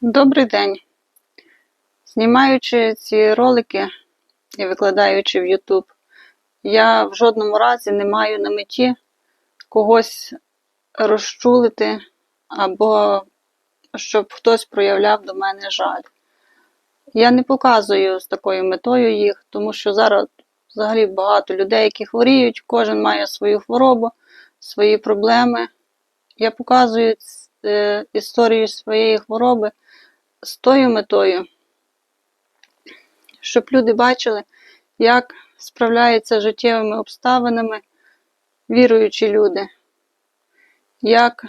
Добрий день. Знімаючи ці ролики і викладаючи в YouTube, я в жодному разі не маю на меті когось розчулити або щоб хтось проявляв до мене жаль. Я не показую з такою метою їх, тому що зараз взагалі багато людей, які хворіють, кожен має свою хворобу, свої проблеми. Я показую е, історію своєї хвороби з тою метою, щоб люди бачили, як справляються з життєвими обставинами віруючі люди, як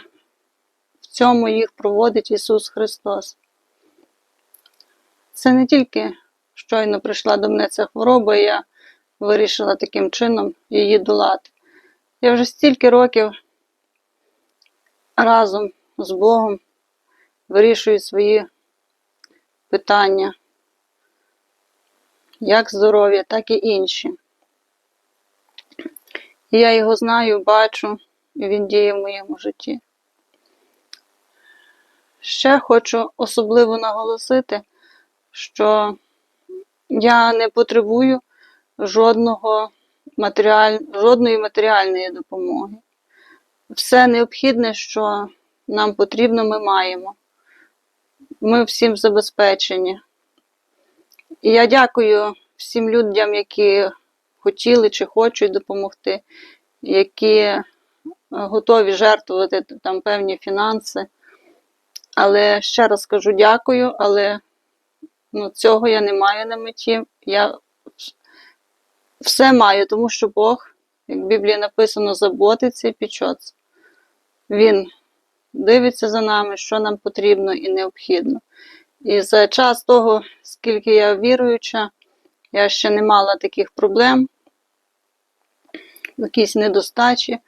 в цьому їх проводить Ісус Христос. Це не тільки щойно прийшла до мене ця хвороба, і я вирішила таким чином її долати. Я вже стільки років разом з Богом вирішую свої питання, як здоров'я, так і інші. Я його знаю, бачу, і він діє в моєму житті. Ще хочу особливо наголосити, що я не потребую жодного матеріаль... жодної матеріальної допомоги. Все необхідне, що нам потрібно, ми маємо. Ми всім забезпечені. І я дякую всім людям, які хотіли чи хочуть допомогти, які готові жертвувати там певні фінанси. Але ще раз кажу дякую, але ну, цього я не маю на меті. Я все маю, тому що Бог, як в Біблії написано, заботиться і пічеться. Він дивиться за нами, що нам потрібно і необхідно. І за час того, скільки я віруюча, я ще не мала таких проблем, якісь недостачі,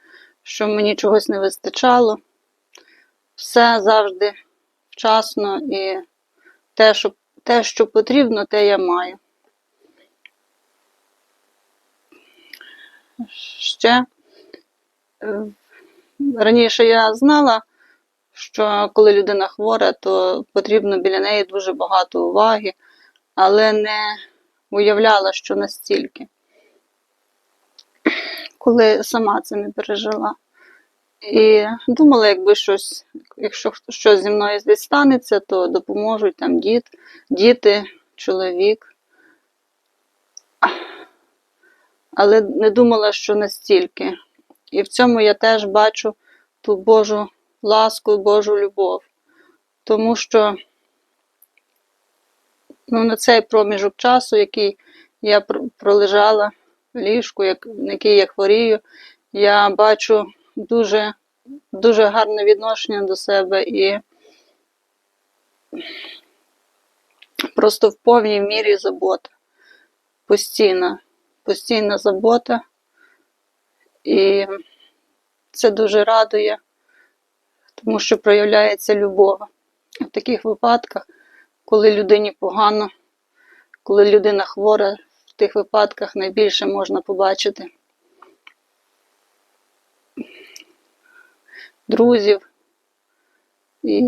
що мені чогось не вистачало. Все завжди вчасно і те, що, те, що потрібно, те я маю. Ще е, раніше я знала, що коли людина хвора, то потрібно біля неї дуже багато уваги, але не уявляла, що настільки, коли сама це не пережила. І думала, якби щось, якщо щось зі мною десь станеться, то допоможуть там діт, діти, чоловік. Але не думала, що настільки. І в цьому я теж бачу ту Божу ласку, Божу любов. Тому що ну, на цей проміжок часу, який я пролежала в ліжку, як, на який я хворію, я бачу дуже, дуже гарне відношення до себе і просто в повній мірі забота. Постійна, постійна забота. І це дуже радує тому що проявляється любов. В таких випадках, коли людині погано, коли людина хвора, в тих випадках найбільше можна побачити друзів і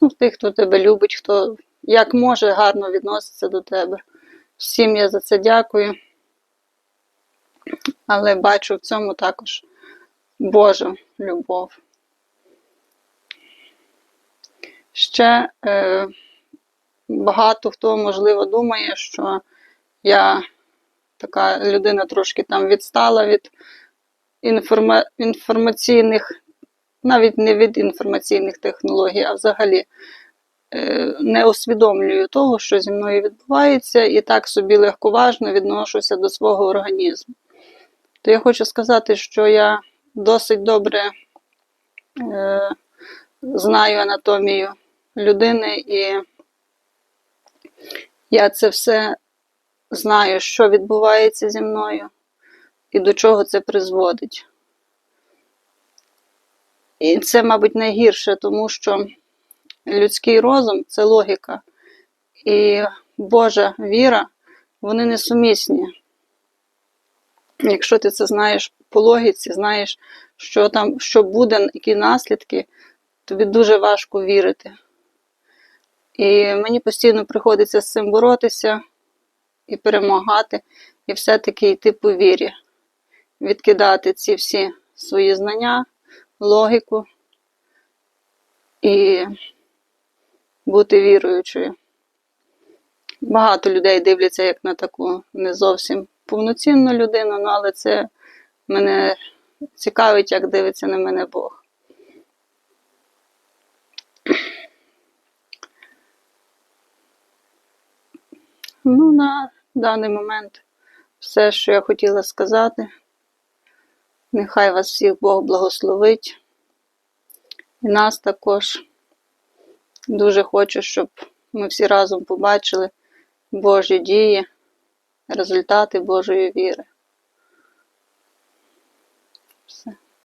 ну, тих, хто тебе любить, хто як може гарно відноситься до тебе. Всім я за це дякую. Але бачу в цьому також Божу любов. Ще е, багато хто, можливо, думає, що я така людина трошки там відстала від інформа інформаційних, навіть не від інформаційних технологій, а взагалі е, не усвідомлюю того, що зі мною відбувається, і так собі легковажно відношуся до свого організму. То я хочу сказати, що я досить добре е, знаю анатомію людини, і я це все знаю, що відбувається зі мною і до чого це призводить. І це, мабуть, найгірше, тому що людський розум це логіка, і Божа віра, вони несумісні. Якщо ти це знаєш по логіці, знаєш, що там, що буде, які наслідки, тобі дуже важко вірити. І мені постійно приходиться з цим боротися і перемагати, і все-таки йти по вірі, відкидати ці всі свої знання, логіку і бути віруючою. Багато людей дивляться як на таку не зовсім повноцінну людину, ну, але це мене цікавить, як дивиться на мене Бог. Ну, на даний момент все, що я хотіла сказати. Нехай вас всіх Бог благословить. І нас також. Дуже хочу, щоб ми всі разом побачили Божі дії, результати Божої віри.